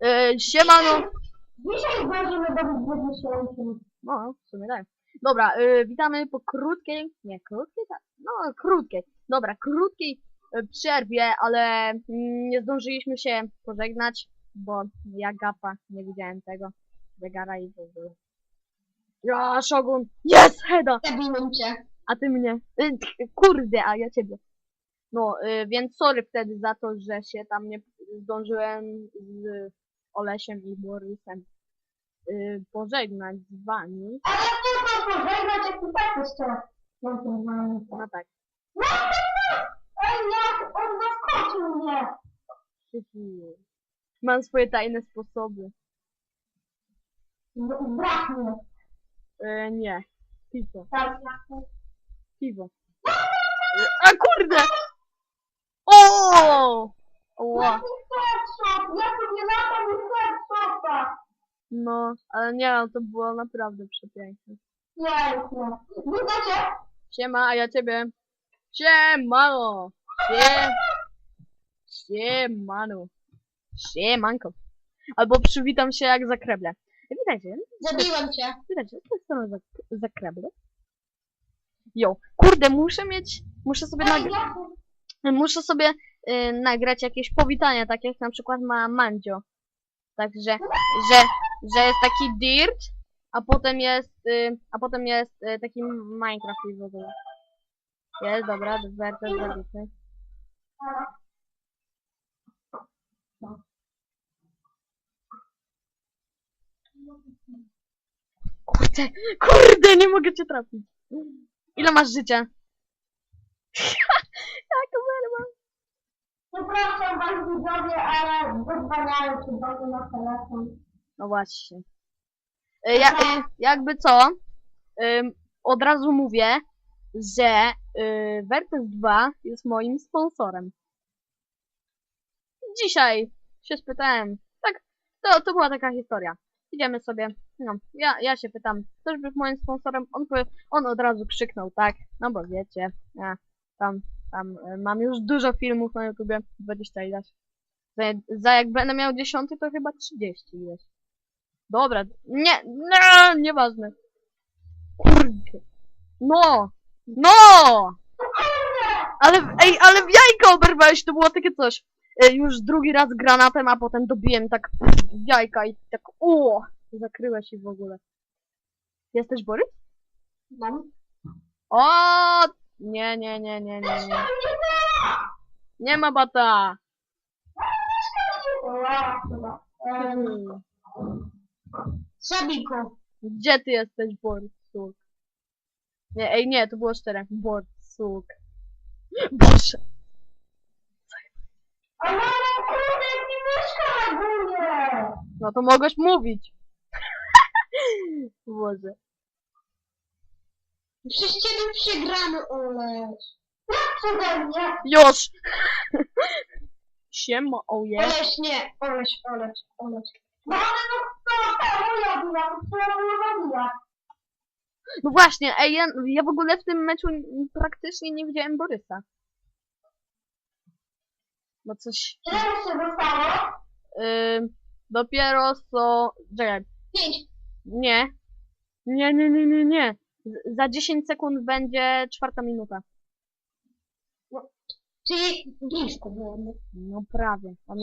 E, siemano. Dzisiaj dobić do 10. No, w sumie tak. Dobra, e, witamy po krótkiej, nie krótkiej, tak, no krótkiej, dobra, krótkiej e, przerwie, ale mm, nie zdążyliśmy się pożegnać, bo ja gapa, nie widziałem tego zegara i w ogóle. Ja, Shogun, jest, Heda, Zabiłem cię. a ty mnie, kurde, a ja ciebie. No, e, więc sorry wtedy za to, że się tam nie zdążyłem z Olesiem i Borysem y, pożegnać z wami. Ale ja tylko pożegnać, jak i tak jeszcze. jestem z wami. No tak. No, no, no! Ej, jak on zaskoczył mnie! Mam swoje tajne sposoby. Z- Brak mnie. E, nie. Piwo. Tak. Piwo. E, a kurde! O! Ła. Jaki headshot! Ja sobie latam i headshota! No, ale nie, no, to było naprawdę przepiękne. Pięknie. Widzicie? Siema, a ja ciebie. Siemano! Sie... Siemano. Siemanko. Albo przywitam się jak zakreble. Witajcie. Zabiłem cię. Witajcie, z tej strony zak- zakreble. Jo, kurde, muszę mieć, muszę sobie Ej, muszę sobie y, nagrać jakieś powitania, tak jak na przykład ma Mandzio. Także, że, że jest taki dirt, a potem jest, y, a potem jest y, taki Minecraft i w ogóle. Jest, dobra, Wertes zabity. Kurde, kurde, nie mogę cię trafić. Ile masz życia? Przepraszam was widzowie, ale wyzwaniają się do mnie na telefon. No właśnie. Y, Ja, y, jakby co, ym, od razu mówię, że y, Vertes 2 jest moim sponsorem. Dzisiaj się spytałem, tak, to, to była taka historia. Idziemy sobie, no, ja, ja się pytam, chcesz być moim sponsorem? On, powie, on od razu krzyknął, tak, no bo wiecie, ja tam, tam y, mam już dużo filmów na YouTubie, 20 ileś. Za, za jak będę miał 10, to chyba 30 ileś. Dobra, nie, no, nieważne. Kurde. No, no! Ale, ej, ale w jajka oberwałeś, to było takie coś. E, już drugi raz granatem, a potem dobiłem tak w jajka i tak, o, zakryłeś się w ogóle. Jesteś Borys? No. O, nie, nie, nie, nie, nie, nie. Nie ma bata. Zabij go. Gdzie ty jesteś, Borsuk? Nie, ej, nie, to było czterech. Borsuk. Boże. Ale kurde, nie mieszka na górze! No to mogłeś mówić. Boże. Przez ciebie przegramy, Oleś. Jak przeze mnie? Już! Siema, oje. Oleś, nie. Oleś, Oleś, Oleś. No ale no to, to moja była, to moja była. No właśnie, ej, ja, ja w ogóle w tym meczu praktycznie nie widziałem Borysa. No coś... Ile się zostało? Yy, dopiero co... Czekaj, Pięć. nie. Nie, nie, nie, nie, nie. Za 10 sekund będzie czwarta minuta. Czyli blisko było. no. No prawie, a.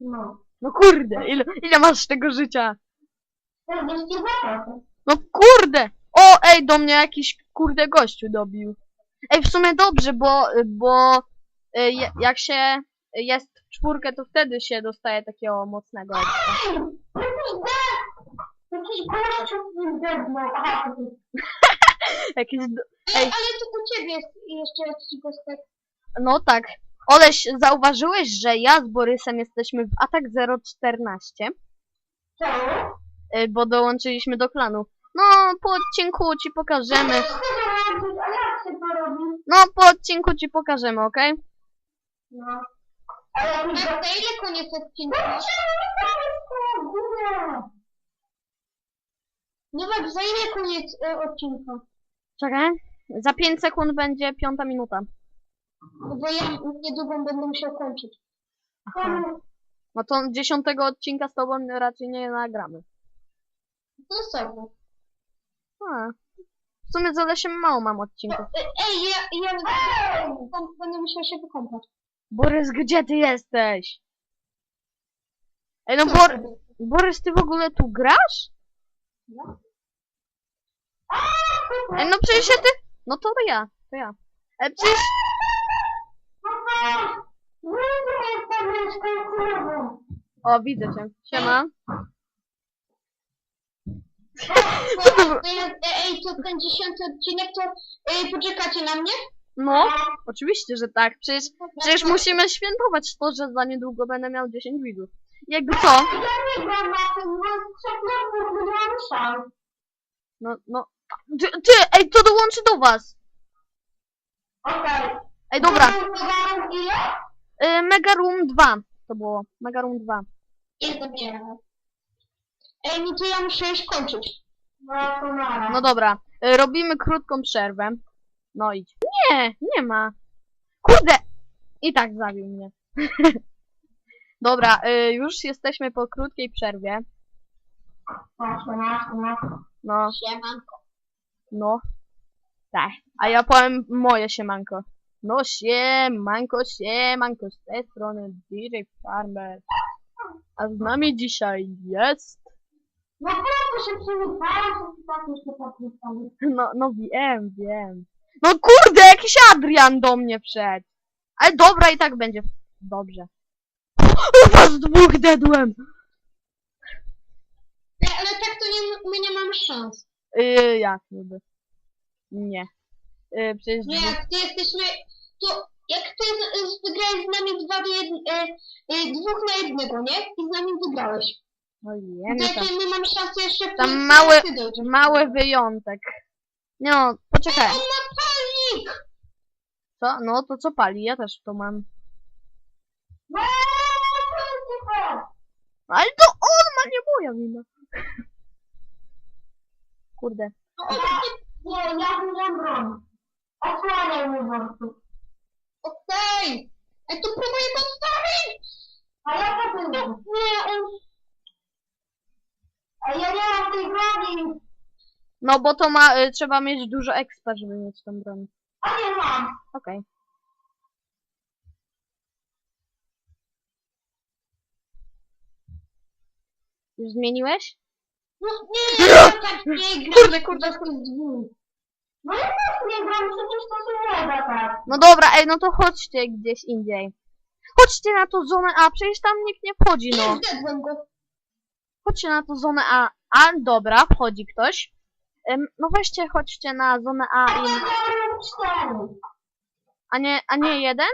No. No kurde, ile, ile masz tego życia? 42%. No kurde! O, ej, do mnie jakiś kurde gościu dobił. Ej, w sumie dobrze, bo, bo y, jak się jest w czwórkę, to wtedy się dostaje takiego mocnego ekstra. Ej, jakiś! Jakiś gościu z debną. Aha, to do... Ej, Ej. ale to u ciebie jest jeszcze jakiś gostek. No tak. Oleś, zauważyłeś, że ja z Borysem jesteśmy w Atak 014, Czemu? y, bo dołączyliśmy do klanu. No, po odcinku ci pokażemy. A co to robić? A jak się to robi? No, po odcinku ci pokażemy, okej? No. Ale jak za ile koniec odcinka? No tam jest? No tak, za ile koniec e, odcinka? Czekaj. Za 5 sekund będzie piąta minuta. Bo ja niedługo będę musiał kończyć. Aha. No to dziesiątego odcinka z tobą raczej nie nagramy. To sobie. A. W sumie z Olesiem mało mam odcinków. Ej, ja, ja tam będę musiał się wykąpać. Borys, gdzie ty jesteś? Ej, no Bor? Borys, ty w ogóle tu grasz? Ej, no przecież ja ty... No to ja, to ja. Ej, przecież... O, widzę cię. Siema. Co to było? Ej, to ten dziesiąty odcinek, to ej, poczekacie na mnie? No, oczywiście, że tak. Przecież, przecież musimy świętować to, że za niedługo będę miał 10 widzów. Jakby co? Ja nie gram na tym, bo trzech lat nie szans. No, no... Ty, ty, ej, to dołączy do was. Okej. Ej, dobra. Dodałem ile? Y, Mega Room 2 to było. Mega Room 2. Jest dobierane. Ej, no to ja muszę już kończyć. No to nara. No dobra, y, robimy krótką przerwę. No idź. Nie, nie ma. Kurde! I tak zabił mnie. dobra, y, już jesteśmy po krótkiej przerwie. No, Siemanko. no. Tak. A ja powiem moje siemanko. No siemanko, siemanko, z tej strony DJ Farmer. A z nami dzisiaj jest... No tak. No, no wiem, wiem. No kurde, jakiś Adrian do mnie wszedł. Ale dobra, i tak będzie dobrze. Was dwóch dedłem! Ej, ale tak to nie, my nie mamy szans. Yy, jak niby? Nie. Yy, przecież Nie, dwóch... jak ty jesteśmy, to jak ty z- z- wygrałeś z nami dwa do jed, e, e, dwóch na jednego, nie? I z nami wygrałeś. No To jemy tam. jakie my mamy szansę jeszcze w tej ty dojdziesz. Mały wyjątek. No, poczekaj. On ma palnik! Co? No, to co pali? Ja też to mam. No, Ale to on ma, nie moja wina. Kurde. Nie, ja nie broń. Osłaniaj mnie po prostu. Okej! Ej, to próbuję go odstawić! A ja to było. Nie, on... A ja nie mam tej broni. No, bo to ma, y, trzeba mieć dużo expa, żeby mieć tą broń. A nie mam. Okej. Już zmieniłeś? No nie, ja tak nie gram. Kurde, kurde, dwóch. No ja też nie gram, się nie da tak. No dobra, ej, no to chodźcie gdzieś indziej. Chodźcie na tą zonę A, przecież tam nikt nie wchodzi, no. Chodźcie na tą zonę A. A, dobra, wchodzi ktoś. Em, no weźcie, chodźcie na zonę A i... A nie, a nie jeden?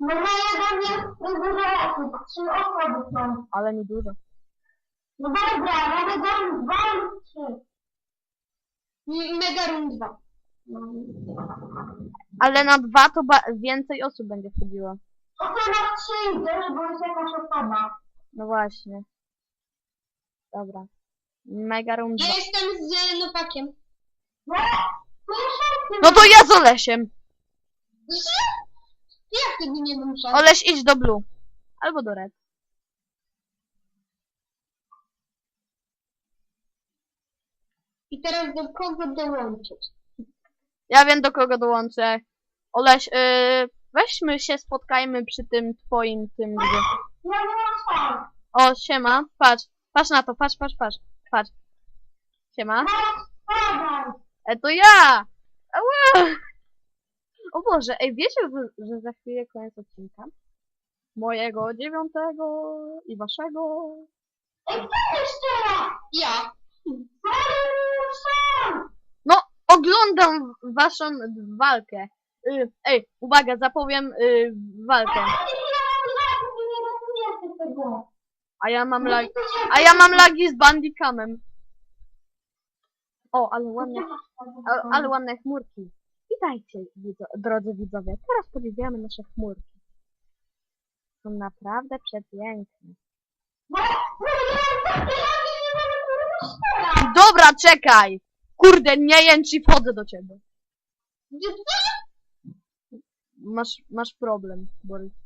No na jeden jest dużo osób. Trzy osoby są. Ale nie dużo. No dobra, mamy dom dwa lub trzy. Mega room dwa. Ale na dwa to więcej osób będzie wchodziło. O to na trzy idziesz, bo jest jakaś osoba. No właśnie. Dobra. Mega room Ja 2. jestem z Nowakiem. No, no szans. No to ja z Olesiem. Jak wtedy nie mam szans? Oleś, idź do Blue. Albo do Red. I teraz do kogo dołączyć? Ja wiem do kogo dołączę. Oleś, yy, weźmy się, spotkajmy przy tym twoim tym gdzie. Mam szans. O, siema, patrz, patrz na to, patrz, patrz, patrz, patrz. Siema. E, to ja! Ała! O Boże, ej, wiecie, że, że za chwilę koniec odcinka? Mojego dziewiątego i waszego. Ej, jeszcze raz? Ja. No, oglądam waszą walkę. Y, ej, uwaga, zapowiem y, walkę. A ja mam lagi, a ja mam lagi z bandicamem. O, ale ładne, ale, ale ładne chmurki. Witajcie, widzo, drodzy widzowie. Teraz podziwiamy nasze chmurki. Są naprawdę przepiękne. Dobra, czekaj! Kurde, nie jęcz i wchodzę do ciebie. masz, masz problem, Borys.